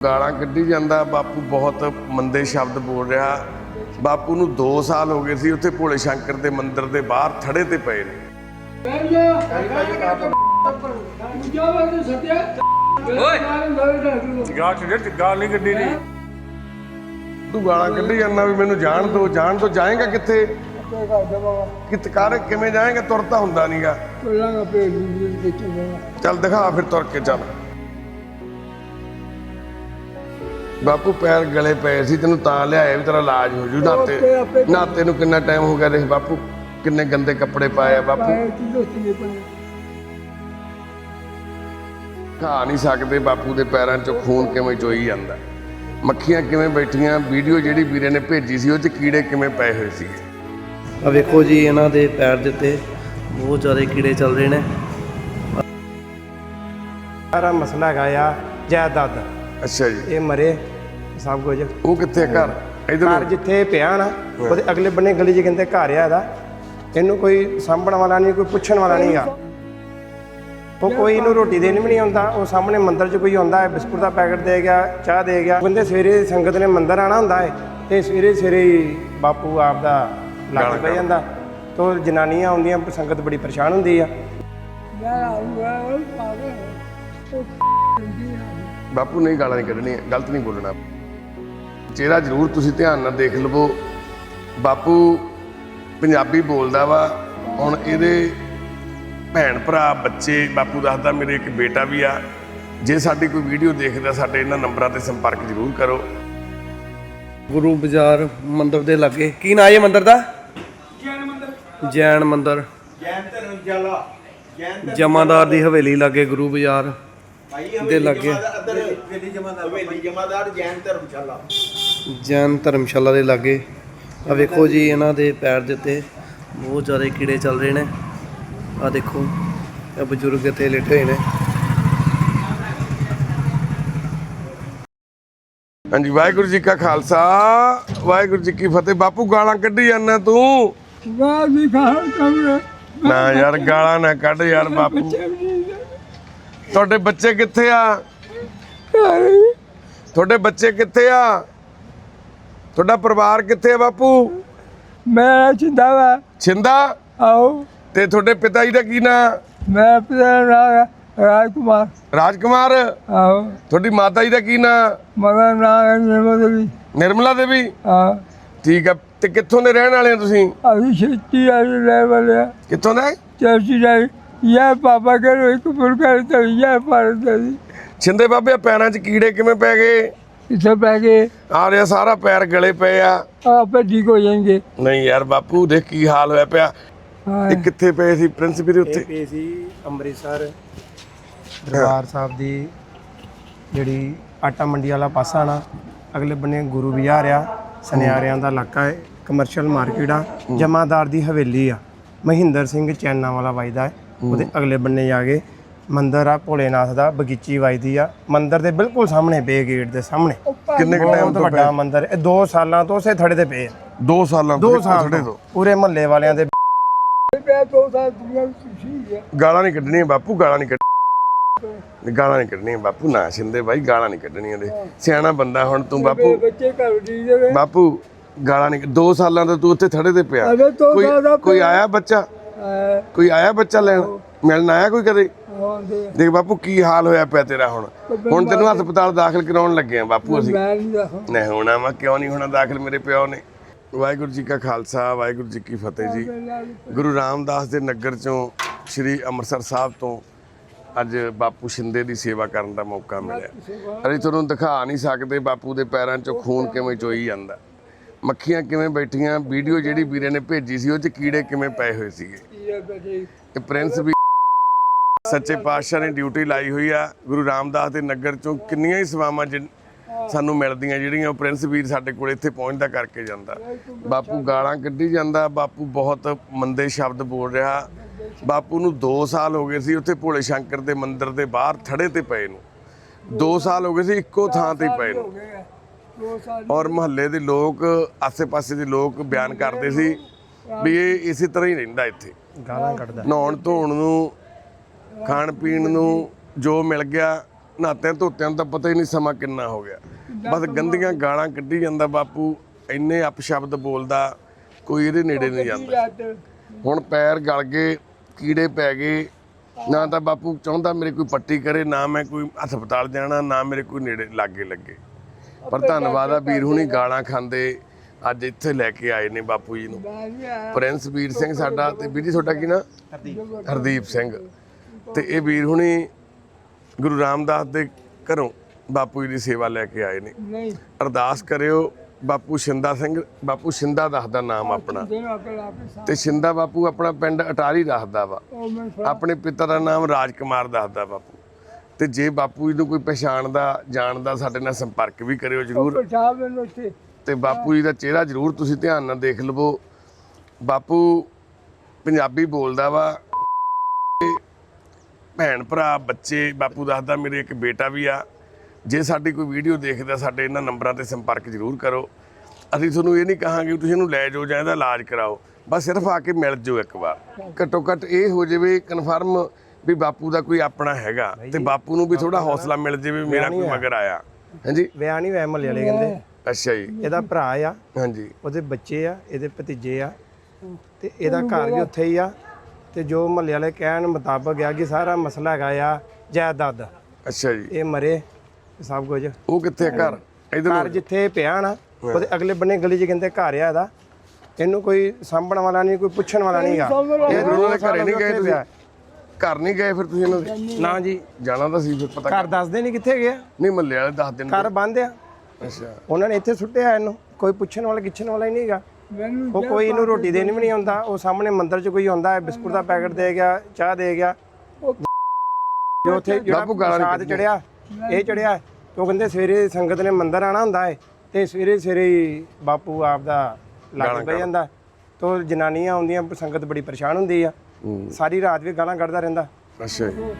ਗਾਲਾਂ ਕੱਢੀ ਜਾਂਦਾ। ਬਾਪੂ ਬਹੁਤ ਮੰਦੇ ਸ਼ਬਦ ਬੋਲ ਰਿਹਾ। ਬਾਪੂ ਨੂੰ 2 ਸਾਲ ਹੋ ਗਏ ਸੀ ਉੱਥੇ ਭੋਲੇ ਸ਼ੰਕਰ ਦੇ ਮੰਦਿਰ ਦੇ ਬਾਹਰ ਥੜੇ ਤੇ ਪਏ ਨੇ। ਗਾਲ ਚ ਗਾਲ ਨਹੀਂ ਕੱਢੀ ਨਹੀਂ ਤੂੰ ਗਾਲਾਂ ਕੱਢੀ ਜਾਂਦਾ ਵੀ ਮੈਨੂੰ ਜਾਣ ਦੋ ਜਾਣ ਤੋਂ ਜਾਏਗਾ ਕਿੱਥੇ? ਕਿਤ ਕਰ ਕਿਵੇਂ ਜਾਏਗਾ? ਤੁਰਤਾ ਹੁੰਦਾ ਨਹੀਂਗਾ ਚੱਲ ਦਿਖਾ ਫਿਰ ਤੁਰ ਕੇ ਚੱਲ। ਬਾਪੂ ਪੈਰ ਗਲੇ ਪਏ ਸੀ ਤੈਨੂੰ ਤਾਂ ਲਿਆਏ ਵੀ ਤੇਰਾ ਇਲਾਜ ਹੋ ਜੂ ਨਾਤੇ ਨਾਤੇ ਨੂੰ ਕਿੰਨਾ ਟਾਈਮ ਹੋ ਗਿਆ ਦੇਖ ਬਾਪੂ ਕਿੰਨੇ ਗੰਦੇ ਕੱਪੜੇ ਪਾਏ ਆ ਬਾਪੂ। ਖਾ ਨਹੀਂ ਸਕਦੇ ਬਾਪੂ ਦੇ ਪੈਰਾਂ 'ਚੋਂ ਖੂਨ ਕਿਵੇਂ ਚੋਈ ਜਾਂਦਾ। ਮੱਖੀਆਂ ਕਿਵੇਂ ਬੈਠੀਆਂ ਵੀਡੀਓ ਜਿਹੜੀ ਵੀਰੇ ਨੇ ਭੇਜੀ ਸੀ ਉਹ 'ਚ ਕੀੜੇ ਕਿਵੇਂ ਪਏ ਹੋਏ ਸੀਗੇ। ਆ ਵੇਖੋ ਜੀ ਇਹਨਾਂ ਦੇ ਪੈਰ ਦੇ ਉੱਤੇ ਬਹੁਤ ਜ਼ਿਆਦਾ ਕੀੜੇ ਚੱਲ ਰਹੇ ਨੇ। ਸਾਰਾ ਮਸਲਾ ਹੈਗਾ ਆ ਜਾਇਦਾਦ। ਦਾ। ਅੱਛਾ ਜੀ। ਇਹ ਮਰੇ ਸਭ ਕੁਝ। ਉਹ ਕਿੱਥੇ ਆ? ਘਰ? ਘਰ ਇਧਰ ਜਿੱਥੇ ਪਿਆ ਨਾ ਉਹਦੇ ਅਗਲੇ ਬੰਨੇ ਗਲੀ 'ਚ ਕਹਿੰਦੇ ਘਰ ਆ ਇਹਦਾ। ਇਹਨੂੰ ਕੋਈ ਸਾਂਭਣ ਵਾਲਾ ਨਹੀਂ ਕੋਈ ਪੁੱਛਣ ਵਾਲਾ ਨਹੀਂਗਾ ਉਹ ਕੋਈ ਇਹਨੂੰ ਰੋਟੀ ਦੇਣ ਵੀ ਨਹੀਂ ਆਉਂਦਾ। ਉਹ ਸਾਹਮਣੇ ਮੰਦਿਰ 'ਚ ਕੋਈ ਆਉਂਦਾ ਹੈ ਬਿਸਕੁਟ ਦਾ ਪੈਕਟ ਦੇ ਗਿਆ ਚਾਹ ਦੇ ਗਿਆ। ਕਹਿੰਦੇ ਸਵੇਰੇ ਸੰਗਤ ਨੇ ਮੰਦਿਰ ਆਣਾ ਹੁੰਦਾ ਹੈ ਤੇ ਸਵੇਰੇ ਸਵੇਰੇ ਹੀ ਬਾਪੂ ਆਪ ਦਾ ਲੱਗ ਪੈ ਜਾਂਦਾ। ਤੋ ਜਨਾਨੀਆਂ ਆਉਂਦੀਆਂ ਸੰਗਤ ਬੜੀ ਪਰੇਸ਼ਾਨ ਹੁੰਦੀ ਆ। ਬਾਪੂ ਨਹੀਂ ਗਾਲਾਂ ਨਹੀਂ ਕੱਢਣੀਆਂ। ਗਲਤ ਨਹੀਂ ਬੋਲਣਾ। ਚਿਹਰਾ ਜ਼ਰੂਰ ਤੁਸੀਂ ਧਿਆਨ ਨਾਲ ਦੇਖ ਲਵੋ। ਬਾਪੂ ਪੰਜਾਬੀ ਬੋਲਦਾ ਵਾ। ਹੁਣ ਇਹਦੇ ਭੈਣ ਭਰਾ ਬੱਚੇ ਬਾਪੂ ਦੱਸਦਾ ਮੇਰੇ ਇੱਕ ਬੇਟਾ ਵੀ ਆ। ਜੇ ਸਾਡੀ ਕੋਈ ਵੀਡੀਓ ਦੇਖਦਾ ਸਾਡੇ ਇਹਨਾਂ ਨੰਬਰਾਂ ਤੇ ਸੰਪਰਕ ਜ਼ਰੂਰ ਕਰੋ। ਗੁਰੂ ਬਾਜ਼ਾਰ ਮੰਦਿਰ ਦੇ ਲਾਗੇ। ਕੀ ਨਾਂ ਹੈ ਮੰਦਿਰ ਦਾ? ਜੈਨ ਮੰਦਿਰ। ਜੈਨ ਮੰਦਿਰ। ਜੈਨ ਧਰਮਸ਼ਾਲਾ। ਜੈਨ ਜਮਾਦਾਰ ਦੀ ਹਵੇਲੀ ਲਾਗੇ ਗੁਰੂ ਬਾਜ਼ਾਰ ਦੇ ਲੱਗੇ। ਅੰਦਰ ਹਵੇਲੀ ਜਮਾਦਾਰ ਹਵੇਲੀ ਜਮਾਦਾਰ ਜੈਨ ਧਰਮਸ਼ਾਲਾ। ਜੈਨ ਧਰਮਸ਼ਾਲਾ ਦੇ ਲਾਗੇ। ਆ ਵੇਖੋ ਜੀ ਇਹਨਾਂ ਦੇ ਪੈਰ ਦੇ ਉੱਤੇ ਬਹੁਤ ਜ਼ਿਆਦਾ ਕੀੜੇ ਚੱਲ ਰਹੇ ਨੇ। ਆ ਦੇਖੋ ਇਹ ਬਜ਼ੁਰਗ ਇੱਥੇ ਲੇਟੇ ਹੋਏ ਨੇ। ਹਾਂਜੀ ਵਾਹਿਗੁਰੂ ਜੀ ਕਾ ਖਾਲਸਾ। ਵਾਹਿਗੁਰੂ ਜੀ ਕੀ ਫਤਿਹ। ਬਾਪੂ ਗਾਲਾਂ ਕੱਢੀ ਜਾਂਦਾ ਤੂੰ? ਨਾ ਯਾਰ ਗਾਲਾਂ ਨਾ ਕੱਢ ਯਾਰ ਬਾਪੂ। ਤੁਹਾਡੇ ਬੱਚੇ ਕਿੱਥੇ ਆ? ਤੁਹਾਡੇ ਬੱਚੇ ਕਿੱਥੇ ਆ? ਤੁਹਾਡਾ ਪਰਿਵਾਰ ਕਿੱਥੇ ਆ ਬਾਪੂ? ਮੈਂ ਚਿੰਦਾ ਵਾ। ਛਿੰਦਾ ਆਓ। ਤੇ ਤੁਹਾਡੇ ਪਿਤਾ ਜੀ ਦਾ ਕੀ ਨਾਂ? ਮੈਂ ਪਿਤਾ ਨਾਮ ਰਾਜਕੁਮਾਰ। ਰਾਜਕੁਮਾਰ? ਆਓ। ਤੁਹਾਡੀ ਮਾਤਾ ਜੀ ਦਾ ਕੀ ਨਾਂ? ਮਗਰ ਨਾਮ ਨਿਰਮਲ ਦੇਵੀ। ਨਿਰਮਲਾ ਦੇਵੀ? ਆ ਠੀਕ ਆ। ਤੇ ਕਿੱਥੋਂ ਦੇ ਰਹਿਣ ਵਾਲੇ ਆ ਤੁਸੀਂ? ਅਭੀ ਛੇਤੀ ਆਈ ਲੈ ਵਾਲੇ ਕਿੱਥੋਂ ਦੇ? ਚਰਚੀ ਜਾਈ ਇਹ ਪਾਪਾ ਕੇ ਇੱਕ ਪੁਰਕਰ ਤੇ ਇਹ ਪਰ ਦੇ ਛਿੰਦੇ ਬਾਬੇ ਪੈਰਾਂ 'ਚ ਕੀੜੇ ਕਿਵੇਂ ਪੈ ਗਏ? ਇਸੇ ਪੈ ਕੇ ਆ ਰਿਹਾ ਸਾਰਾ ਪੈਰ ਗਲੇ ਪਏ ਆ। ਆਪੇ ਠੀਕ ਹੋ ਜਾਣਗੇ। ਨਹੀਂ ਯਾਰ ਬਾਪੂ ਦੇਖ ਕੀ ਹਾਲ ਹੋਇਆ ਪਿਆ। ਇਹ ਕਿੱਥੇ ਪਏ ਸੀ ਪ੍ਰਿੰਸ ਵੀਰੇ ਇਹ ਪਈ ਸੀ ਅੰਮ੍ਰਿਤਸਰ ਦਰਬਾਰ ਸਾਹਿਬ ਦੀ ਜਿਹੜੀ ਆਟਾ ਮੰਡੀ ਵਾਲਾ ਪਾਸਾ ਨਾ ਅਗਲੇ ਬੰਨੇ ਗੁਰੂ ਬਾਜ਼ਾਰ ਆ ਸੁਨਿਆਰਿਆਂ ਦਾ ਇਲਾਕਾ ਹੈ ਕਮਰਸ਼ੀਅਲ ਮਾਰਕੀਟ ਆ ਜਮਾਦਾਰ ਦੀ ਹਵੇਲੀ ਆ। ਮਹਿੰਦਰ ਸਿੰਘ ਚੈਨਾ ਵਾਲਾ ਵਜਦਾ ਹੈ ਉਹਦੇ ਅਗਲੇ ਬੰਨੇ ਜਾ ਕੇ ਮੰਦਿਰ ਆ ਭੋਲੇਨਾਥ ਦਾ ਬਗੀਚੀ ਵਜਦੀ ਆ। ਮੰਦਿਰ ਦੇ ਬਿਲਕੁਲ ਸਾਹਮਣੇ ਬੇ ਗੇਟ ਦੇ ਸਾਹਮਣੇ। ਕਿੰਨੇ ਕੁ ਟਾਈਮ ਤੋਂ ਵੱਡਾ ਮੰਦਿਰ। ਇਹ 2 ਸਾਲਾਂ ਤੋਂ ਉਸੇ ਥੜੇ ਤੇ ਪਏ ਆ। 2 ਸਾਲਾਂ 2 ਤੋਂ ਸਾਲ ਥੜੇ ਤੋਂ। ਪੂਰੇ ਮਹੱਲੇ ਵਾਲਿਆਂ ਦੇ ਸਾਲ ਦੁਨੀਆ ਵਿੱਚ ਖੁਸ਼ੀ ਗਾਲਾਂ ਨਹੀਂ ਕੱਢਣੀਆਂ ਬਾਪੂ ਗਾਲਾਂ ਨਹੀਂ ਕੱਢ ਗਾਲਾਂ ਨਹੀਂ ਕੱਢਣੀਆਂ ਬਾਪੂ ਨਾ ਛਿੰਦੇ ਬਾਈ ਗਾਲਾਂ ਨਹੀਂ ਕੱਢਣੀਆਂ ਦੇ। ਸਿਆਣਾ ਬੰਦਾ ਹੁਣ ਤੂੰ ਬਾਪੂ। ਬੱਚੇ ਘਰ ਬਾਪੂ ਗਾਲਾਂ ਨਹੀਂ 2 ਸਾਲਾਂ ਤੋਂ ਤੂੰ ਉੱਥੇ ਥੜੇ ਤੇ ਪਿਆ। ਸਾਲ ਕੋਈ ਆਇਆ ਬੱਚਾ? ਕੋਈ ਆਇਆ ਬੱਚਾ ਲੈਣ? ਮਿਲਣ ਆਇਆ ਕੋਈ ਕਦੇ? ਦੇਖ ਬਾਪੂ ਕੀ ਹਾਲ ਹੋਇਆ ਪਿਆ ਤੇਰਾ ਹੁਣ? ਹੁਣ ਤੈਨੂੰ ਹਸਪਤਾਲ ਦਾਖਲ ਕਰਾਉਣ ਲੱਗੇ ਆ ਬਾਪੂ ਅਸੀਂ। ਮੈਂ ਨਹੀਂ ਦੱਸਾਂ ਨਹੀਂ ਹੋਣਾ ਵਾ ਕਿਉਂ ਨਹੀਂ ਹੋਣਾ ਦਾਖਲ ਮੇਰੇ ਪਿਓ ਨੇ? ਵਾਹਿਗੁਰੂ ਜੀ ਕਾ ਖਾਲਸਾ ਵਾਹਿਗੁਰੂ ਜੀ ਕੀ ਫਤਿਹ ਜੀ। ਗੁਰੂ ਰਾਮਦਾਸ ਦੇ ਨਗਰ ਚੋਂ ਸ੍ਰੀ ਅੰਮ੍ਰਿਤਸਰ ਸਾਹਿਬ ਤੋਂ ਅੱਜ ਬਾਪੂ ਸ਼ਿੰਦੇ ਦੀ ਸੇਵਾ ਕਰਨ ਦਾ ਮੌਕਾ ਮਿਲਿਆ। ਅਸੀਂ ਤੁਹਾਨੂੰ ਦਿਖਾ ਨਹੀਂ ਸਕਦੇ ਬਾਪੂ ਦੇ ਪੈਰਾਂ 'ਚੋਂ ਖੂਨ ਕਿਵੇਂ ਚੋਈ ਜਾਂਦਾ। ਮੱਖੀਆਂ ਕਿਵੇਂ ਬੈਠੀਆਂ ਵੀਡੀਓ ਜਿਹੜੀ ਵੀਰੇ ਨੇ ਭੇਜੀ ਸੀ ਉਹ 'ਚ ਕੀੜੇ ਕਿਵੇਂ ਪਏ ਹੋਏ ਸੀਗੇ। ਇਹ ਪ੍ਰਿੰਸ ਵੀ ਸੱਚੇ ਪਾਤਸ਼ਾਹ ਨੇ ਡਿਊਟੀ ਲਾਈ ਹੋਈ ਆ। ਗੁਰੂ ਰਾਮਦਾਸ ਦੇ ਨਗਰ ਚੋਂ ਕਿੰਨੀਆਂ ਹੀ ਸੇਵਾਵਾਂ ਸਾਨੂੰ ਮਿਲਦੀਆਂ ਜਿਹੜੀਆਂ ਉਹ ਪ੍ਰਿੰਸ ਵੀਰ ਸਾਡੇ ਕੋਲ ਇੱਥੇ ਪਹੁੰਚਦਾ ਕਰਕੇ ਜਾਂਦਾ। ਬਾਪੂ ਗਾਲਾਂ ਕੱਢੀ ਜਾਂਦਾ ਬਾਪੂ ਬਹੁਤ ਮੰਦੇ ਸ਼ਬਦ ਬੋਲ ਰਿਹਾ। ਬਾਪੂ ਨੂੰ 2 ਸਾਲ ਹੋ ਗਏ ਸੀ ਉੱਥੇ ਭੋਲੇ ਸ਼ੰਕਰ ਦੇ ਮੰਦਿਰ ਦੇ ਬਾਹਰ ਥੜੇ ਤੇ ਪਏ ਨੂੰ। 2 ਸਾਲ ਹੋ ਗਏ ਸੀ ਇੱਕੋ ਥਾਂ ਤੇ ਪਏ ਨੂੰ। ਔਰ ਮੁਹੱਲੇ ਦੇ ਲੋਕ ਆਸੇ-ਪਾਸੇ ਦੇ ਲੋਕ ਬਿਆਨ ਕਰਦੇ ਸੀ ਵੀ ਇਹ ਇਸੇ ਤਰ੍ਹਾਂ ਹੀ ਰਹਿੰਦਾ ਇੱਥੇ। ਗਾਲਾਂ ਕੱਢਦਾ। ਨਹਾਉਣ ਧੋਣ ਨੂੰ ਖਾਣ ਪੀਣ ਨੂੰ ਜੋ ਮਿਲ ਗਿਆ ਨਾਤਿਆਂ ਧੋਤਿਆਂ ਤਾਂ ਪਤਾ ਹੀ ਨਹੀਂ ਸਮਾਂ ਕਿੰਨਾ ਹੋ ਗਿਆ। ਬਸ ਗੰਦੀਆਂ ਗਾਲਾਂ ਕੱਢੀ ਜਾਂਦਾ ਬਾਪੂ ਇੰਨੇ ਅਪਸ਼ਬਦ ਬੋਲਦਾ ਕੋਈ ਇਹਦੇ ਨੇੜੇ ਨਹੀਂ ਜਾਂਦਾ। ਹੁਣ ਪੈਰ ਗਲ ਗਏ ਕੀੜੇ ਪੈ ਗਏ ਨਾ ਤਾਂ ਬਾਪੂ ਚਾਹੁੰਦਾ ਮੇਰੇ ਕੋਈ ਪੱਟੀ ਕਰੇ ਨਾ ਮੈਂ ਕੋਈ ਹਸਪਤਾਲ ਜਾਣਾ ਨਾ ਮੇਰੇ ਕੋਈ ਨੇੜੇ ਲਾਗੇ ਲੱਗੇ। ਪਰ ਧੰਨਵਾਦ ਆ ਵੀਰ ਹੁਣੀ ਗਾਲਾਂ ਖਾਂਦੇ ਅੱਜ ਇੱਥੇ ਲੈ ਕੇ ਆਏ ਨੇ ਬਾਪੂ ਜੀ ਨੂੰ। ਪ੍ਰਿੰਸ ਵੀਰ ਸਿੰਘ ਸਾਡਾ ਤੇ ਵੀਰ ਜੀ ਤੁਹਾਡਾ ਕੀ ਨਾਂ? ਹਰਦੀਪ ਸਿੰਘ। ਤੇ ਇਹ ਵੀਰ ਹੁਣੀ ਗੁਰੂ ਰਾਮਦਾਸ ਦੇ ਘਰੋਂ ਬਾਪੂ ਜੀ ਦੀ ਸੇਵਾ ਲੈ ਕੇ ਆਏ ਨੇ। ਨਹੀਂ। ਅਰਦਾਸ ਕਰਿਓ ਬਾਪੂ ਸ਼ਿੰਦਾ ਸਿੰਘ ਬਾਪੂ ਸ਼ਿੰਦਾ ਦੱਸਦਾ ਨਾਮ ਆਪਣਾ। ਤੇ ਸ਼ਿੰਦਾ ਬਾਪੂ ਆਪਣਾ ਪਿੰਡ ਅਟਾਰੀ ਦੱਸਦਾ ਵਾ। ਆਪਣੇ ਪਿਤਾ ਦਾ ਨਾਮ ਰਾਜਕੁਮਾਰ ਦੱਸਦਾ ਬਾਪੂ। ਤੇ ਜੇ ਬਾਪੂ ਜੀ ਨੂੰ ਕੋਈ ਪਛਾਣਦਾ ਜਾਣਦਾ ਸਾਡੇ ਨਾਲ ਸੰਪਰਕ ਵੀ ਕਰਿਓ ਜਰੂਰ। ਤੇ ਬਾਪੂ ਜੀ ਦਾ ਚਿਹਰਾ ਜਰੂਰ ਤੁਸੀਂ ਧਿਆਨ ਨਾਲ ਦੇਖ ਲਵੋ। ਬਾਪੂ ਪੰਜਾਬੀ ਬੋਲਦਾ ਵਾ ਭੈਣ ਭਰਾ ਬੱਚੇ ਬਾਪੂ ਦੱਸਦਾ ਮੇਰੇ ਇੱਕ ਬੇਟਾ ਵੀ ਆ। ਜੇ ਸਾਡੀ ਕੋਈ ਵੀਡੀਓ ਦੇਖਦਾ ਸਾਡੇ ਇਹਨਾਂ ਨੰਬਰਾਂ ਤੇ ਸੰਪਰਕ ਜਰੂਰ ਕਰੋ। ਅਸੀਂ ਤੁਹਾਨੂੰ ਇਹ ਨਹੀਂ ਕਹਾਂਗੇ ਤੁਸੀਂ ਇਹਨੂੰ ਲੈ ਜਾਓ ਜਾਂ ਇਹਦਾ ਇਲਾਜ ਕਰਾਓ। ਬਸ ਸਿਰਫ ਆ ਕੇ ਮਿਲ ਜਾਓ ਇੱਕ ਵਾਰ। ਘੱਟੋ ਘੱਟ ਇਹ ਹੋ ਜਾਵੇ ਕਨਫਰਮ ਵੀ ਬਾਪੂ ਦਾ ਕੋਈ ਆਪਣਾ ਹੈਗਾ ਤੇ ਬਾਪੂ ਨੂੰ ਵੀ ਥੋੜਾ ਹੌਸਲਾ ਮਿਲ ਜਾਵੇ ਮੇਰਾ ਕੋਈ ਮਗਰ ਆਇਆ। ਹਾਂਜੀ? ਵਿਆਹ ਨਹੀਂ ਹੋਇਆ ਮਹੱਲੇ ਵਾਲੇ ਕਹਿੰਦੇ। ਅੱਛਾ ਜੀ। ਇਹਦਾ ਭਰਾ ਆ। ਹਾਂਜੀ। ਉਹਦੇ ਬੱਚੇ ਆ ਇਹਦੇ ਭਤੀਜੇ ਆ। ਤੇ ਇਹਦਾ ਘਰ ਵੀ ਉੱਥੇ ਹੀ ਆ। ਤੇ ਜੋ ਮਹੱਲੇ ਵਾਲੇ ਕਹਿਣ ਮੁਤਾਬਕ ਆ ਕਿ ਸਾਰਾ ਮਸਲਾ ਹੈਗਾ ਆ ਜਾਇਦਾਦ। ਦਾ ਅੱਛਾ ਜੀ। ਇਹ ਮਰੇ ਸਭ ਕੁਝ। ਉਹ ਕਿੱਥੇ ਆ? ਘਰ? ਇਧਰ ਘਰ ਜਿੱਥੇ ਪਿਆ ਨਾ ਉਹਦੇ ਅਗਲੇ ਬੰਨੇ ਗਲੀ 'ਚ ਕਹਿੰਦੇ ਘਰ ਆ ਇਹਦਾ। ਇਹਨੂੰ ਕੋਈ ਸਾਂਭਣ ਵਾਲਾ ਨਹੀਂ ਕੋਈ ਪੁੱਛਣ ਵਾਲਾ ਨਹੀਂਗਾ ਇਹ ਉਹਨਾਂ ਦੇ ਘਰੇ ਨਹੀਂ ਗਏ ਤੁਸੀਂ? ਘਰ ਨਹੀਂ ਗਏ ਫਿਰ ਤੁਸੀਂ ਇਹਨਾਂ ਦੇ? ਨਾ ਜੀ। ਜਾਣਾ ਤਾਂ ਸੀ ਫਿਰ ਪਤਾ ਘਰ ਦੱਸਦੇ ਨਹੀਂ ਕਿੱਥੇ ਗਿਆ ਨਹੀਂ ਮੱਲੇ ਵਾਲੇ ਦੱਸ ਦੇਣ ਘਰ ਬੰਦ ਆ। ਅੱਛਾ। ਉਹਨਾਂ ਨੇ ਇੱਥੇ ਸੁੱਟਿਆ ਇਹਨੂੰ। ਕੋਈ ਪੁੱਛਣ ਵਾਲਾ ਕਿੱਛਣ ਵਾਲਾ ਹੀ ਨਹੀਂਗਾ ਮੈਨੂੰ ਉਹ ਕੋਈ ਇਹਨੂੰ ਰੋਟੀ ਦੇਣ ਵੀ ਨਹੀਂ ਆਉਂਦਾ। ਉਹ ਸਾਹਮਣੇ ਮੰਦਿਰ 'ਚ ਕੋਈ ਆਉਂਦਾ ਹੈ ਬਿਸਕੁਟ ਦਾ ਪੈਕਟ ਦੇ ਗਿਆ ਚਾਹ ਦੇ ਗਿਆ। ਜੋ ਉੱਥੇ ਜਿਹੜਾ ਪ੍ਰਸ਼ਾਦ ਚੜਿਆ ਇਹ ਚੜਿਆ। ਉਹ ਕਹਿੰਦੇ ਸਵੇਰੇ ਸੰਗਤ ਨੇ ਮੰਦਿਰ ਆਣਾ ਹੁੰਦਾ ਹੈ ਤੇ ਸਵੇਰੇ ਸਵੇਰੇ ਹੀ ਬਾਪੂ ਆਪ ਦਾ ਲੱਗ ਪੈ ਜਾਂਦਾ। ਤੋ ਜਨਾਨੀਆਂ ਆਉਂਦੀਆਂ ਸੰਗਤ ਬੜੀ ਪਰੇਸ਼ਾਨ ਹੁੰਦੀ ਆ। ਸਾਰੀ ਰਾਤ ਵੀ ਗਾਲਾਂ ਕੱਢਦਾ ਰਹਿੰਦਾ। ਅੱਛਾ ਜੀ।